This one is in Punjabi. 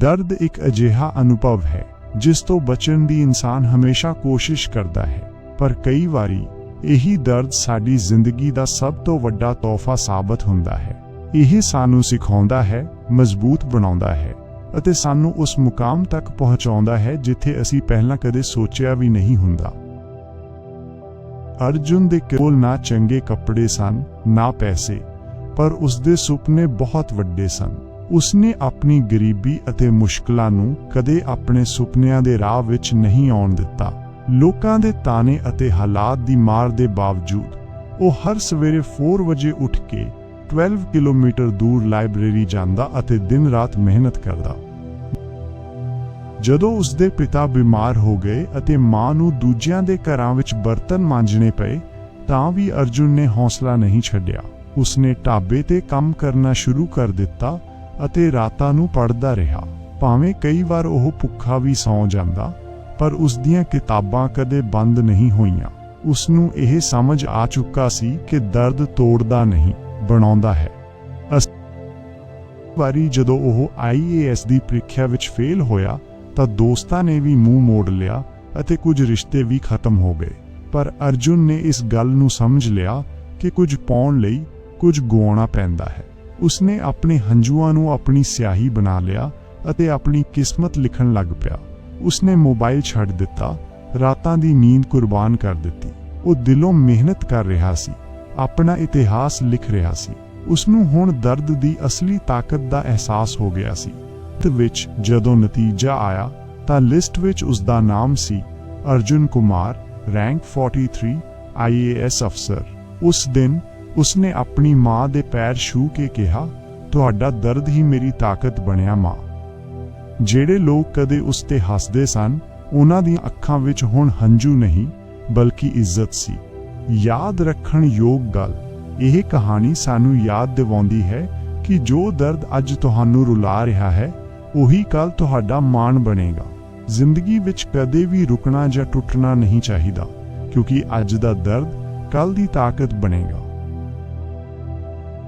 ਦਰਦ ਇੱਕ ਅਜਿਹਾ ਅਨੁਭਵ ਹੈ, ਜਿਸ ਤੋਂ ਬਚਣ ਦੀ ਇਨਸਾਨ ਹਮੇਸ਼ਾ ਕੋਸ਼ਿਸ਼ ਕਰਦਾ ਹੈ। ਪਰ ਕਈ ਵਾਰੀ, ਇਹੀ ਦਰਦ ਸਾਡੀ ਜ਼ਿੰਦਗੀ ਦਾ ਸਭ ਤੋਂ ਵੱਡਾ ਤੋਹਫਾ ਸਾਬਤ ਹੁੰਦਾ ਹੈ। ਇਹ ਸਾਨੂੰ ਸਿਖਾਉਂਦਾ ਹੈ, ਮਜ਼ਬੂਤ ਬਣਾਉਂਦਾ ਹੈ ਅਤੇ ਸਾਨੂੰ ਉਸ ਮੁਕਾਮ ਤੱਕ ਪਹੁੰਚਾਉਂਦਾ ਹੈ ਜਿੱਥੇ ਅਸੀਂ ਪਹਿਲਾਂ ਕਦੇ ਸੋਚਿਆ ਵੀ ਨਹੀਂ ਹੁੰਦਾ। ਅਰਜੁਨ ਦੇ ਕੋਲ ਨਾ ਚੰਗੇ ਕੱਪੜੇ ਸਨ, ਨਾ ਪੈਸੇ, ਪਰ ਉਸ ਦੇ ਸੁਪਨੇ ਬਹੁਤ ਵੱਡੇ ਸਨ। ਉਸਨੇ ਆਪਣੀ ਗਰੀਬੀ ਅਤੇ ਮੁਸ਼ਕਲਾਂ ਨੂੰ ਕਦੇ ਆਪਣੇ ਸੁਪਨਿਆਂ ਦੇ ਰਾਹ ਵਿੱਚ ਨਹੀਂ ਆਉਣ ਦਿੱਤਾ। ਲੋਕਾਂ ਦੇ ਤਾਨੇ ਅਤੇ ਹਾਲਾਤ ਦੀ ਮਾਰ ਦੇ ਬਾਵਜੂਦ, ਉਹ ਹਰ ਸਵੇਰੇ 4 ਵਜੇ ਉੱਠ ਕੇ 12 ਕਿਲੋਮੀਟਰ ਦੂਰ ਲਾਇਬ੍ਰੇਰੀ ਜਾਂਦਾ ਅਤੇ ਦਿਨ ਰਾਤ ਮਿਹਨਤ ਕਰਦਾ। ਜਦੋਂ ਉਸਦੇ ਪਿਤਾ ਬਿਮਾਰ ਹੋ ਗਏ ਅਤੇ ਮਾਂ ਨੂੰ ਦੂਜਿਆਂ ਦੇ ਘਰਾਂ ਵਿੱਚ ਬਰਤਨ ਮਾਂਜਣੇ ਪਏ, ਤਾਂ ਵੀ ਅਰਜੁਨ ਨੇ ਹੌਸਲਾ ਨਹੀਂ ਛੱਡਿਆ। ਉਸਨੇ ਢਾਬੇ ਤੇ ਕੰਮ ਕਰਨਾ ਸ਼ੁਰੂ ਕਰ ਦਿੱਤਾ ਅਤੇ ਰਾਤਾਂ ਨੂੰ ਪੜ੍ਹਦਾ ਰਿਹਾ। ਭਾਵੇਂ ਕਈ ਵਾਰ ਉਹ ਭੁੱਖਾ ਵੀ ਸੌਂ ਜਾਂਦਾ, ਪਰ ਉਸ ਦੀਆਂ ਕਿਤਾਬਾਂ ਕਦੇ ਬੰਦ ਨਹੀਂ ਹੋਈਆਂ। ਉਸ ਨੂੰ ਇਹ ਸਮਝ ਆ ਚੁੱਕਾ ਸੀ ਕਿ ਦਰਦ ਤੋੜਦਾ ਨਹੀਂ, ਬਣਾਉਂਦਾ ਹੈ। ਅਸ ਵਾਰੀ ਜਦੋਂ ਉਹ ਆਈਏਐਸ ਦੀ ਪ੍ਰੀਖਿਆ ਵਿੱਚ ਫੇਲ ਹੋਇਆ, ਤਾਂ ਦੋਸਤਾਂ ਨੇ ਵੀ ਮੂੰਹ ਮੋੜ ਲਿਆ ਅਤੇ ਕੁਝ ਰਿਸ਼ਤੇ ਵੀ ਖਤਮ ਹੋ ਗਏ। ਪਰ ਅਰਜੁਨ ਨੇ ਇਸ ਗੱਲ ਨੂੰ ਸਮਝ ਲਿਆ ਕਿ ਕੁਝ ਪਾਉਣ ਲਈ ਕੁਝ ਗਵਾਉਣਾ ਪੈਂਦਾ ਹੈ। ਉਸਨੇ ਆਪਣੇ ਹੰਝੂਆਂ ਨੂੰ ਆਪਣੀ ਸਿਆਹੀ ਬਣਾ ਲਿਆ ਅਤੇ ਆਪਣੀ ਕਿਸਮਤ ਲਿਖਣ ਲੱਗ ਪਿਆ। ਉਸਨੇ ਮੋਬਾਈਲ ਛੱਡ ਦਿੱਤਾ। ਰਾਤਾਂ ਦੀ ਨੀਂਦ ਕੁਰਬਾਨ ਕਰ ਦਿੱਤੀ। ਉਹ ਦਿਲੋਂ ਮਿਹਨਤ ਕਰ ਰਿਹਾ ਸੀ। ਆਪਣਾ ਇਤਿਹਾਸ ਲਿਖ ਰਿਹਾ ਸੀ। ਉਸ ਨੂੰ ਹੁਣ ਦਰਦ ਦੀ ਅਸਲੀ ਤਾਕਤ ਦਾ ਅਹਿਸਾਸ ਹੋ ਗਿਆ ਸੀ। ਤੇ ਵਿੱਚ ਜਦੋਂ ਨਤੀਜਾ ਆਇਆ ਤਾਂ ਲਿਸਟ ਵਿੱਚ ਉਸ ਦਾ ਨਾਮ ਸੀ ਅਰਜੁਨ ਕੁਮਾਰ, ਰੈਂਕ 43 ਆਈਏਐਸ ਅਫਸਰ। ਉਸ ਦਿਨ ਉਸਨੇ ਆਪਣੀ ਮਾਂ ਦੇ ਪੈਰ ਛੂ ਕੇ ਕਿਹਾ, ਤੁਹਾਡਾ ਦਰਦ ਹੀ ਮੇਰੀ ਤਾਕਤ ਬਣਿਆ ਮਾਂ। ਜਿਹੜੇ ਲੋਕ ਕਦੇ ਉਸ ਤੇ ਹੱਸਦੇ ਸਨ, ਉਹਨਾਂ ਦੀਆਂ ਅੱਖਾਂ ਵਿੱਚ ਹੁਣ ਹੰਝੂ ਨਹੀਂ, ਬਲਕਿ ਇੱਜ਼ਤ ਸੀ। ਯਾਦ ਰੱਖਣ ਯੋਗ ਗੱਲ, ਇਹ ਕਹਾਣੀ ਸਾਨੂੰ ਯਾਦ ਦਿਵਾਉਂਦੀ ਹੈ ਕਿ ਜੋ ਦਰਦ ਅੱਜ ਤੁਹਾਨੂੰ ਰੁਲਾ ਰਿਹਾ ਹੈ, ਉਹੀ ਕੱਲ ਤੁਹਾਡਾ ਮਾਣ ਬਣੇਗਾ। ਜ਼ਿੰਦਗੀ ਵਿੱਚ ਕਦੇ ਵੀ ਰੁਕਣਾ ਜਾਂ ਟੁੱਟਣਾ ਨਹੀਂ ਚਾਹੀਦਾ, ਕਿਉਂਕਿ ਅੱਜ ਦਾ ਦਰਦ ਕੱਲ ਦੀ ਤਾਕਤ ਬਣੇਗਾ।